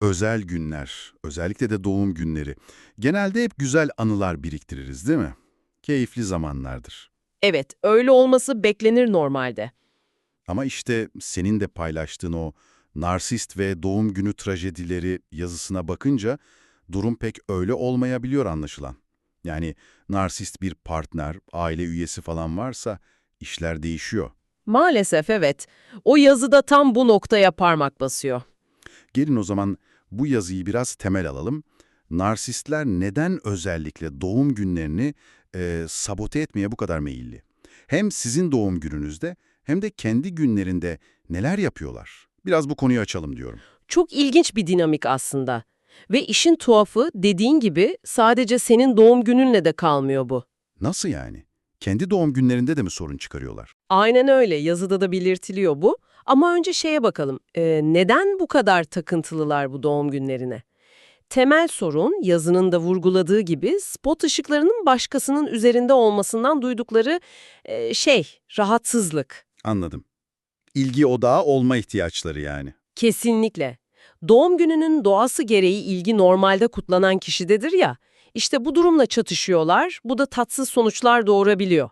Özel günler, özellikle de doğum günleri. Genelde hep güzel anılar biriktiririz değil mi? Keyifli zamanlardır. Evet, öyle olması beklenir normalde. Ama işte senin de paylaştığın o narsist ve doğum günü trajedileri yazısına bakınca durum pek öyle olmayabiliyor anlaşılan. Yani narsist bir partner, aile üyesi falan varsa işler değişiyor. Maalesef evet. O yazıda tam bu noktaya parmak basıyor. Gelin o zaman bu yazıyı biraz temel alalım. Narsistler neden özellikle doğum günlerini e, sabote etmeye bu kadar meyilli? Hem sizin doğum gününüzde hem de kendi günlerinde neler yapıyorlar? Biraz bu konuyu açalım diyorum. Çok ilginç bir dinamik aslında. Ve işin tuhafı dediğin gibi sadece senin doğum gününle de kalmıyor bu. Nasıl yani? Kendi doğum günlerinde de mi sorun çıkarıyorlar? Aynen öyle. Yazıda da belirtiliyor bu. Ama önce şeye bakalım. Ee, neden bu kadar takıntılılar bu doğum günlerine? Temel sorun yazının da vurguladığı gibi spot ışıklarının başkasının üzerinde olmasından duydukları e, şey, rahatsızlık. Anladım. İlgi odağı olma ihtiyaçları yani. Kesinlikle. Doğum gününün doğası gereği ilgi normalde kutlanan kişidedir ya, işte bu durumla çatışıyorlar, bu da tatsız sonuçlar doğurabiliyor.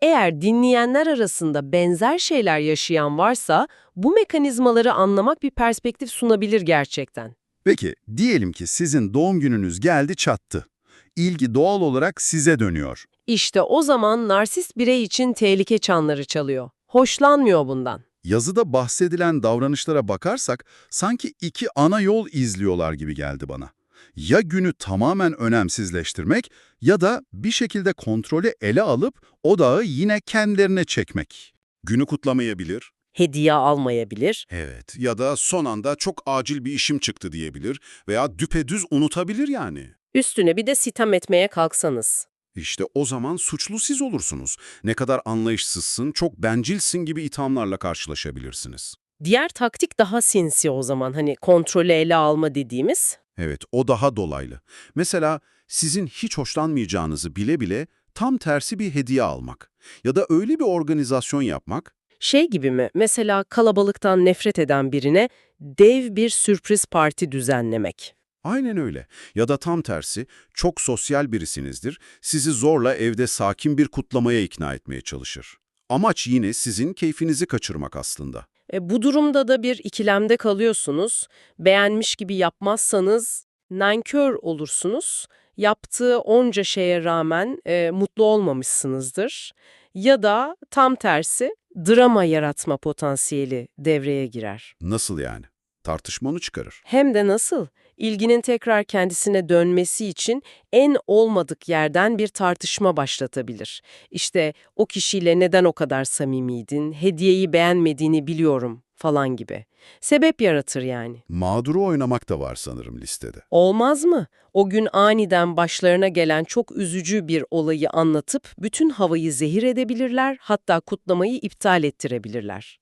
Eğer dinleyenler arasında benzer şeyler yaşayan varsa, bu mekanizmaları anlamak bir perspektif sunabilir gerçekten. Peki, diyelim ki sizin doğum gününüz geldi çattı. İlgi doğal olarak size dönüyor. İşte o zaman narsist birey için tehlike çanları çalıyor. Hoşlanmıyor bundan. Yazıda bahsedilen davranışlara bakarsak sanki iki ana yol izliyorlar gibi geldi bana. Ya günü tamamen önemsizleştirmek ya da bir şekilde kontrolü ele alıp odağı yine kendilerine çekmek. Günü kutlamayabilir. Hediye almayabilir. Evet ya da son anda çok acil bir işim çıktı diyebilir veya düpedüz unutabilir yani. Üstüne bir de sitem etmeye kalksanız. İşte o zaman suçlu siz olursunuz. Ne kadar anlayışsızsın, çok bencilsin gibi ithamlarla karşılaşabilirsiniz. Diğer taktik daha sinsi o zaman hani kontrolü ele alma dediğimiz. Evet, o daha dolaylı. Mesela sizin hiç hoşlanmayacağınızı bile bile tam tersi bir hediye almak ya da öyle bir organizasyon yapmak. Şey gibi mi? Mesela kalabalıktan nefret eden birine dev bir sürpriz parti düzenlemek. Aynen öyle. Ya da tam tersi, çok sosyal birisinizdir, sizi zorla evde sakin bir kutlamaya ikna etmeye çalışır. Amaç yine sizin keyfinizi kaçırmak aslında. E, bu durumda da bir ikilemde kalıyorsunuz. Beğenmiş gibi yapmazsanız nankör olursunuz. Yaptığı onca şeye rağmen e, mutlu olmamışsınızdır. Ya da tam tersi drama yaratma potansiyeli devreye girer. Nasıl yani? Tartışma onu çıkarır. Hem de nasıl? İlginin tekrar kendisine dönmesi için en olmadık yerden bir tartışma başlatabilir. İşte o kişiyle neden o kadar samimiydin, hediyeyi beğenmediğini biliyorum falan gibi. Sebep yaratır yani. Mağduru oynamak da var sanırım listede. Olmaz mı? O gün aniden başlarına gelen çok üzücü bir olayı anlatıp bütün havayı zehir edebilirler, hatta kutlamayı iptal ettirebilirler.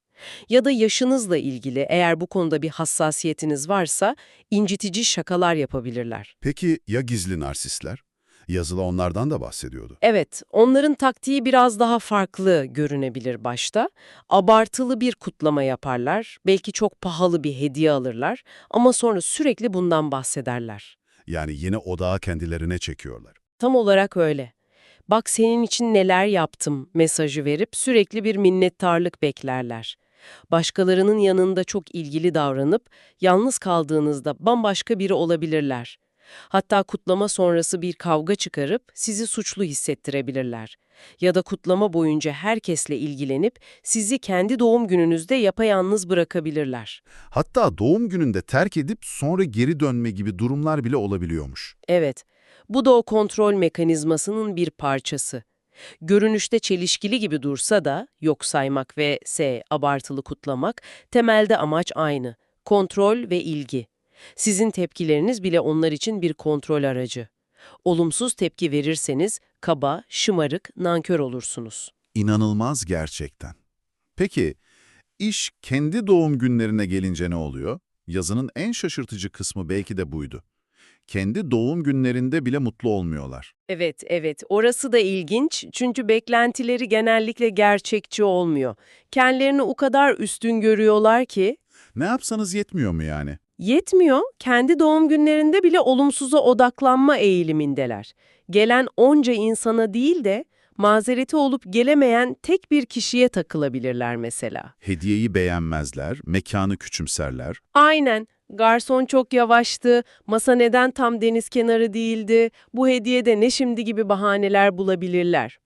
Ya da yaşınızla ilgili eğer bu konuda bir hassasiyetiniz varsa incitici şakalar yapabilirler. Peki ya gizli narsistler? Yazılı onlardan da bahsediyordu. Evet, onların taktiği biraz daha farklı görünebilir başta. Abartılı bir kutlama yaparlar, belki çok pahalı bir hediye alırlar ama sonra sürekli bundan bahsederler. Yani yine odağı kendilerine çekiyorlar. Tam olarak öyle. Bak senin için neler yaptım mesajı verip sürekli bir minnettarlık beklerler. Başkalarının yanında çok ilgili davranıp yalnız kaldığınızda bambaşka biri olabilirler. Hatta kutlama sonrası bir kavga çıkarıp sizi suçlu hissettirebilirler. Ya da kutlama boyunca herkesle ilgilenip sizi kendi doğum gününüzde yapayalnız bırakabilirler. Hatta doğum gününde terk edip sonra geri dönme gibi durumlar bile olabiliyormuş. Evet, bu da o kontrol mekanizmasının bir parçası. Görünüşte çelişkili gibi dursa da yok saymak ve s abartılı kutlamak temelde amaç aynı. Kontrol ve ilgi. Sizin tepkileriniz bile onlar için bir kontrol aracı. Olumsuz tepki verirseniz kaba, şımarık, nankör olursunuz. İnanılmaz gerçekten. Peki, iş kendi doğum günlerine gelince ne oluyor? Yazının en şaşırtıcı kısmı belki de buydu. Kendi doğum günlerinde bile mutlu olmuyorlar. Evet, evet. Orası da ilginç çünkü beklentileri genellikle gerçekçi olmuyor. Kendilerini o kadar üstün görüyorlar ki Ne yapsanız yetmiyor mu yani? Yetmiyor, kendi doğum günlerinde bile olumsuza odaklanma eğilimindeler. Gelen onca insana değil de mazereti olup gelemeyen tek bir kişiye takılabilirler mesela. Hediyeyi beğenmezler, mekanı küçümserler. Aynen. Garson çok yavaştı, masa neden tam deniz kenarı değildi, bu hediyede ne şimdi gibi bahaneler bulabilirler.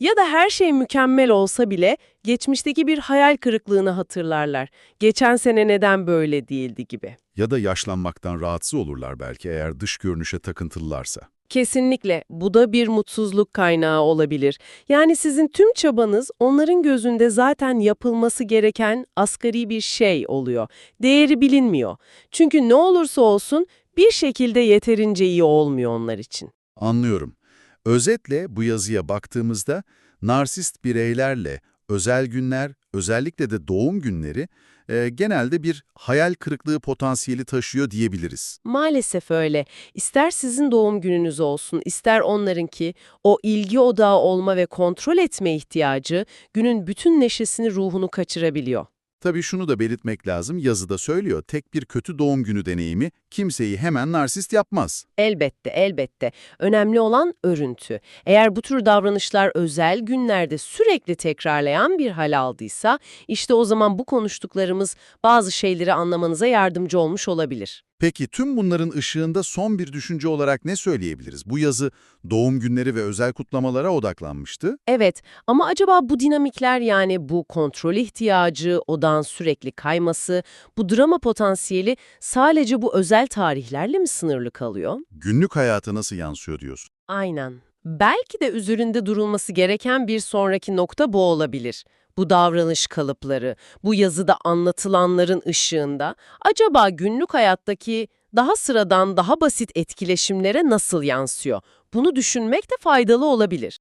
Ya da her şey mükemmel olsa bile geçmişteki bir hayal kırıklığını hatırlarlar. Geçen sene neden böyle değildi gibi. Ya da yaşlanmaktan rahatsız olurlar belki eğer dış görünüşe takıntılılarsa. Kesinlikle bu da bir mutsuzluk kaynağı olabilir. Yani sizin tüm çabanız onların gözünde zaten yapılması gereken asgari bir şey oluyor. Değeri bilinmiyor. Çünkü ne olursa olsun bir şekilde yeterince iyi olmuyor onlar için. Anlıyorum. Özetle bu yazıya baktığımızda narsist bireylerle özel günler, özellikle de doğum günleri e, genelde bir hayal kırıklığı potansiyeli taşıyor diyebiliriz. Maalesef öyle. İster sizin doğum gününüz olsun, ister onlarınki, o ilgi odağı olma ve kontrol etme ihtiyacı günün bütün neşesini, ruhunu kaçırabiliyor. Tabii şunu da belirtmek lazım, yazıda söylüyor, tek bir kötü doğum günü deneyimi kimseyi hemen narsist yapmaz. Elbette, elbette. Önemli olan örüntü. Eğer bu tür davranışlar özel günlerde sürekli tekrarlayan bir hal aldıysa, işte o zaman bu konuştuklarımız bazı şeyleri anlamanıza yardımcı olmuş olabilir. Peki tüm bunların ışığında son bir düşünce olarak ne söyleyebiliriz? Bu yazı doğum günleri ve özel kutlamalara odaklanmıştı. Evet ama acaba bu dinamikler yani bu kontrol ihtiyacı, odağın sürekli kayması, bu drama potansiyeli sadece bu özel tarihlerle mi sınırlı kalıyor? Günlük hayata nasıl yansıyor diyorsun? Aynen. Belki de üzerinde durulması gereken bir sonraki nokta bu olabilir. Bu davranış kalıpları, bu yazıda anlatılanların ışığında acaba günlük hayattaki daha sıradan, daha basit etkileşimlere nasıl yansıyor? Bunu düşünmek de faydalı olabilir.